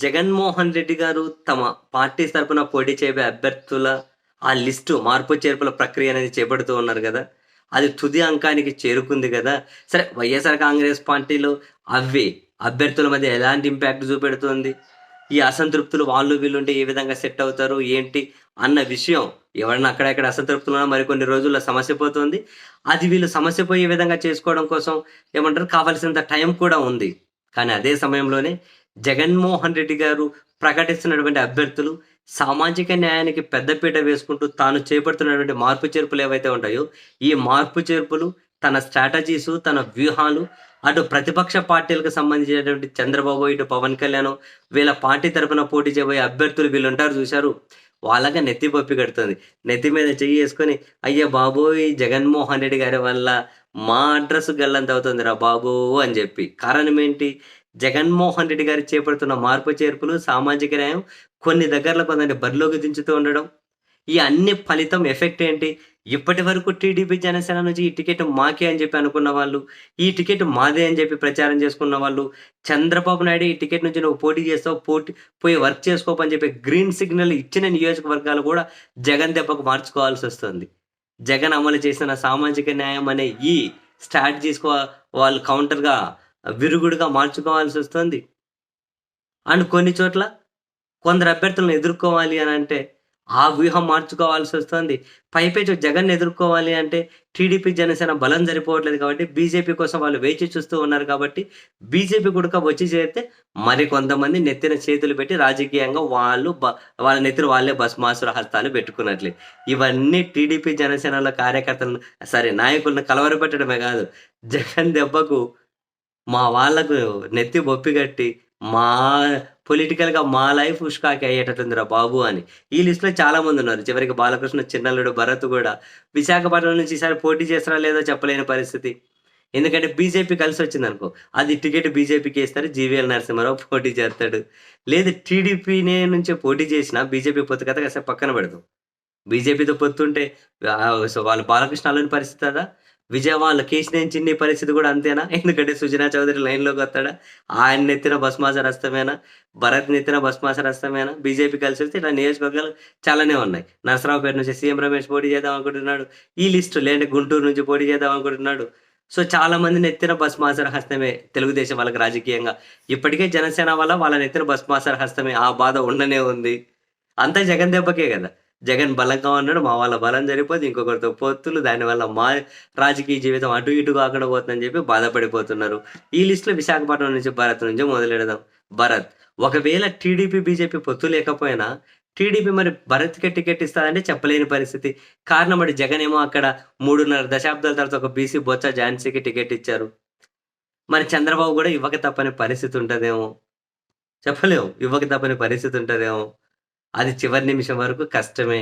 జగన్మోహన్ రెడ్డి గారు తమ పార్టీ తరపున పోటీ చేయబోయే అభ్యర్థుల ఆ లిస్టు మార్పు చేర్పుల ప్రక్రియ అనేది చేపడుతూ ఉన్నారు కదా. అది తుది అంకానికి చేరుకుంది కదా. సరే వైఎస్ఆర్ కాంగ్రెస్ పార్టీలో అవి అభ్యర్థుల మధ్య ఎలాంటి ఇంపాక్ట్ చూపెడుతుంది? ఈ అసంతృప్తులు వాళ్ళు వీళ్ళు ఉంటే ఏ విధంగా సెట్ అవుతారు? ఏంటి? అన్న విషయం ఎవరైనా అక్కడెక్కడ అసంతృప్తులు ఉన్నా మరికొన్ని రోజుల్లో సమస్య పోతుంది. అది వీళ్ళు సమస్య పోయే విధంగా చేసుకోవడం కోసం ఏమంటారు? కావాల్సినంత టైం కూడా ఉంది. కానీ అదే సమయంలోనే జగన్మోహన్ రెడ్డి గారు ప్రకటిస్తున్నటువంటి అభ్యర్థులు సామాజిక న్యాయానికి పెద్దపీట వేసుకుంటూ తాను చేపడుతున్నటువంటి మార్పు చేర్పులు ఏవైతే ఉంటాయో ఈ మార్పు చేర్పులు తన స్ట్రాటజీస్ తన వ్యూహాలు అటు ప్రతిపక్ష పార్టీలకు సంబంధించినటువంటి చంద్రబాబు ఇటు పవన్ కళ్యాణ్ వీళ్ళ పార్టీ తరపున పోటీ చేయబోయే అభ్యర్థులు వీళ్ళు ఉంటారు చూశారు. వాళ్ళగా నెత్తి పప్పి కడుతుంది. నెత్తి మీద చెయ్యి వేసుకొని అయ్యా బాబోయ్ జగన్మోహన్ రెడ్డి గారి వల్ల మా అడ్రస్ గల్లంత అవుతుంది రా బాబు అని చెప్పి. కారణం ఏంటి? జగన్మోహన్ రెడ్డి గారు చేపడుతున్న మార్పు చేర్పులు సామాజిక న్యాయం కొన్ని దగ్గరలో కొందరిని బరిలోకి దించుతూ ఉండడం. ఈ అన్ని ఫలితం ఎఫెక్ట్ ఏంటి? ఇప్పటి వరకు టీడీపీ జనసేన నుంచి ఈ టికెట్ మాకే అని చెప్పి అనుకున్న వాళ్ళు ఈ టికెట్ మాదే అని చెప్పి ప్రచారం చేసుకున్న వాళ్ళు చంద్రబాబు నాయుడు ఈ టికెట్ నుంచి నువ్వు పోటీ చేస్తావు పోటీ పోయి వర్క్ చేసుకోపని చెప్పి గ్రీన్ సిగ్నల్ ఇచ్చిన నియోజకవర్గాలు కూడా జగన్ దెబ్బకు మార్చుకోవాల్సి వస్తుంది. జగన్ అమలు చేసిన సామాజిక న్యాయం అనే ఈ స్టార్ట్ చేసుకో వాళ్ళు కౌంటర్గా విరుగుడుగా మార్చుకోవాల్సి వస్తుంది. అండ్ కొన్ని చోట్ల కొందరు అభ్యర్థులను ఎదుర్కోవాలి అని అంటే ఆ వ్యూహం మార్చుకోవాల్సి వస్తుంది. పైపేచు జగన్ ఎదుర్కోవాలి అంటే టీడీపీ జనసేన బలం సరిపోవట్లేదు కాబట్టి బీజేపీ కోసం వాళ్ళు వేచి చూస్తూ ఉన్నారు కాబట్టి బీజేపీ కూడా వచ్చి చేరితే మరి కొంతమంది నెత్తిన చేతులు పెట్టి రాజకీయంగా వాళ్ళు బ- వాళ్ళ నెత్తిన వాళ్ళే భస్మాసుర హస్తాలు పెట్టుకున్నట్లే. ఇవన్నీ టీడీపీ జనసేనల కార్యకర్తలను సరే నాయకులను కలవరపెట్టడమే కాదు జగన్ దెబ్బకు మా వాళ్ళకు నెత్తి బొప్పి కట్టి మా పొలిటికల్గా మా లైఫ్ ఉష్కాకి అయ్యేటట్టుందిరా బాబు అని. ఈ లిస్టులో చాలా మంది ఉన్నారు. చివరికి బాలకృష్ణ చిన్నల్లుడు భరత్ కూడా విశాఖపట్నం నుంచి ఈసారి పోటీ చేస్తారా లేదో చెప్పలేని పరిస్థితి. ఎందుకంటే బీజేపీ కలిసి వచ్చింది అనుకో అది టికెట్ బీజేపీకి ఇస్తారు. జీవీఎల్ నరసింహారావు పోటీ చేస్తాడు. లేదు టీడీపీనే నుంచి పోటీ చేసినా బీజేపీ పొత్తు కథ కాసేపు పక్కన పెడతాం బీజేపీతో పొత్తుంటే వాళ్ళు బాలకృష్ణ అల్లుని పరిస్థితి కదా? విజయవాడ కేశినేని చిన్ని పరిస్థితి కూడా అంతేనా? ఎందుకంటే సుజనా చౌదరి లైన్లోకి వస్తాడా? ఆయన నెత్తిన భస్మాస రస్తమేనా? భరత్ నెత్తిన భస్మాస రస్తమేనా? బీజేపీ కలిసి వస్తే ఇట్లా నియోజకవర్గాలు చాలానే ఉన్నాయి. నరసరావుపేట నుంచి సీఎం రమేష్ పోటీ చేద్దాం అనుకుంటున్నాడు. ఈ లిస్టు లేదంటే గుంటూరు నుంచి పోటీ చేద్దాం అనుకుంటున్నాడు. సో చాలా మంది నెత్తిన భస్మాసర హస్తమే తెలుగుదేశం వాళ్ళకి రాజకీయంగా. ఇప్పటికే జనసేన వల్ల వాళ్ళ నెత్తిన భస్మాసర హస్తమే ఆ బాధ ఉండనే ఉంది. అంతా జగన్ దెబ్బకే కదా. జగన్ బలంగా ఉన్నాడు మా వాళ్ళ బలం జరిగిపోతే ఇంకొకరితో పొత్తులు దానివల్ల మా రాజకీయ జీవితం అటు ఇటు కాకుండా పోతుందని చెప్పి బాధపడిపోతున్నారు. ఈ లిస్టులో విశాఖపట్నం నుంచి భరత్ నుంచి మొదలెడదాం భరత్ ఒకవేళ టీడీపీ బీజేపీ పొత్తు లేకపోయినా టీడీపీ మరి భరత్కి టికెట్ ఇస్తారంటే చెప్పలేని పరిస్థితి. కారణం మరి జగన్ ఏమో అక్కడ మూడున్నర దశాబ్దాల తర్వాత ఒక బీసీ బొత్స ఝాన్సీకి టికెట్ ఇచ్చారు. మరి చంద్రబాబు కూడా ఇవ్వక తప్పని పరిస్థితి ఉంటుందేమో. చెప్పలేము ఇవ్వక తప్పని పరిస్థితి ఉంటుందేమో. అది చివరి నిమిషం వరకు కష్టమే.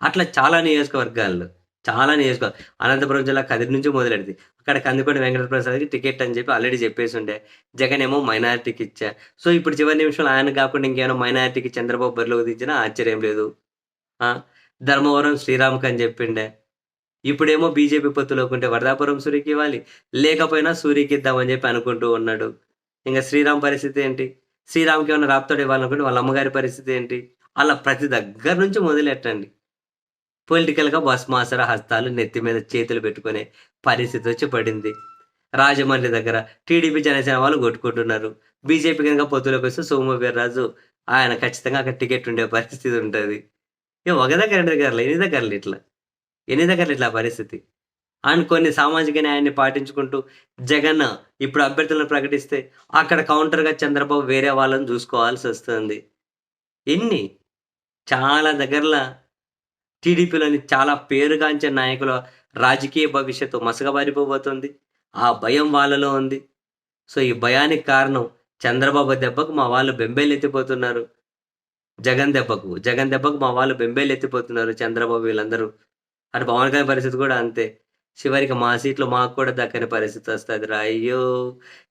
అట్లా చాలా నియోజకవర్గాల్లో చాలా నియోజకవర్గ అనంతపురం జిల్లా కదిరి నుంచి మొదలెడింది అక్కడ వెంకట వెంకటప్రసాద్కి టికెట్ అని చెప్పి ఆల్రెడీ చెప్పేసి ఉండే జగన్ ఏమో మైనారిటీకి ఇచ్చా. సో ఇప్పుడు చివరి నిమిషంలో ఆయన కాకుండా ఇంకేమైనా మైనారిటీకి చంద్రబాబు బరిలోకి దించినా ఆశ్చర్యం లేదు. ధర్మవరం శ్రీరామ్కి అని చెప్పిండే. ఇప్పుడేమో బీజేపీ పొత్తులోకుంటే వరదాపురం సూరికి ఇవ్వాలి లేకపోయినా సూరికి ఇద్దామని చెప్పి అనుకుంటూ ఉన్నాడు. ఇంకా శ్రీరామ్ పరిస్థితి ఏంటి? శ్రీరామ్కి ఏమైనా రాప్తాడు ఇవ్వాలనుకుంటే వాళ్ళ అమ్మగారి పరిస్థితి ఏంటి? అలా ప్రతి దగ్గర నుంచి మొదలెట్టండి. పొలిటికల్గా భస్మాసర హస్తాలు నెత్తి మీద చేతులు పెట్టుకునే పరిస్థితి వచ్చి పడింది. రాజమండ్రి దగ్గర టీడీపీ జనసేన వాళ్ళు కొట్టుకుంటున్నారు. బీజేపీ కనుక పొత్తులోకి వస్తే సోము వీర్రాజు ఆయన ఖచ్చితంగా అక్కడ టికెట్ ఉండే పరిస్థితి ఉంటుంది. ఇక ఒక దగ్గర రెండు దగ్గరలో ఎన్ని దగ్గరలు ఇట్లా? ఎన్ని దగ్గరలు ఇట్లా పరిస్థితి? అండ్ కొన్ని సామాజిక న్యాయాన్ని పాటించుకుంటూ జగన్ ఇప్పుడు అభ్యర్థులను ప్రకటిస్తే అక్కడ కౌంటర్గా చంద్రబాబు వేరే వాళ్ళని చూసుకోవాల్సి వస్తుంది. ఎన్ని? చాలా దగ్గరలో టీడీపీలోని చాలా పేరుగాంచిన నాయకుల రాజకీయ భవిష్యత్తు మసకబారిపోబోతుంది. ఆ భయం వాళ్ళలో ఉంది. సో ఈ భయానికి కారణం చంద్రబాబు దెబ్బకు మా వాళ్ళు బెంబేలు ఎత్తిపోతున్నారు జగన్ దెబ్బకు. జగన్ దెబ్బకు మా వాళ్ళు బెంబేలు ఎత్తిపోతున్నారు చంద్రబాబు వీళ్ళందరూ. అటు పవన్ కళ్యాణ్ పరిస్థితి కూడా అంతే. చివరికి మా సీట్లు మాకు కూడా దక్కని పరిస్థితి వస్తుంది. రా అయ్యో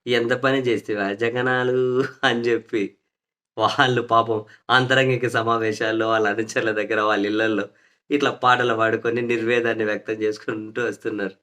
ఎంత పని చేస్తేవా జగనాలు అని చెప్పి. వాళ్ళు పాపం అంతరంగిక సమావేశాల్లో వాళ్ళ అనుచరుల దగ్గర వాళ్ళ ఇళ్ళలో ఇట్లా పాటలు పాడుకొని నిర్వేదాన్ని వ్యక్తం చేసుకుంటూ వస్తున్నారు.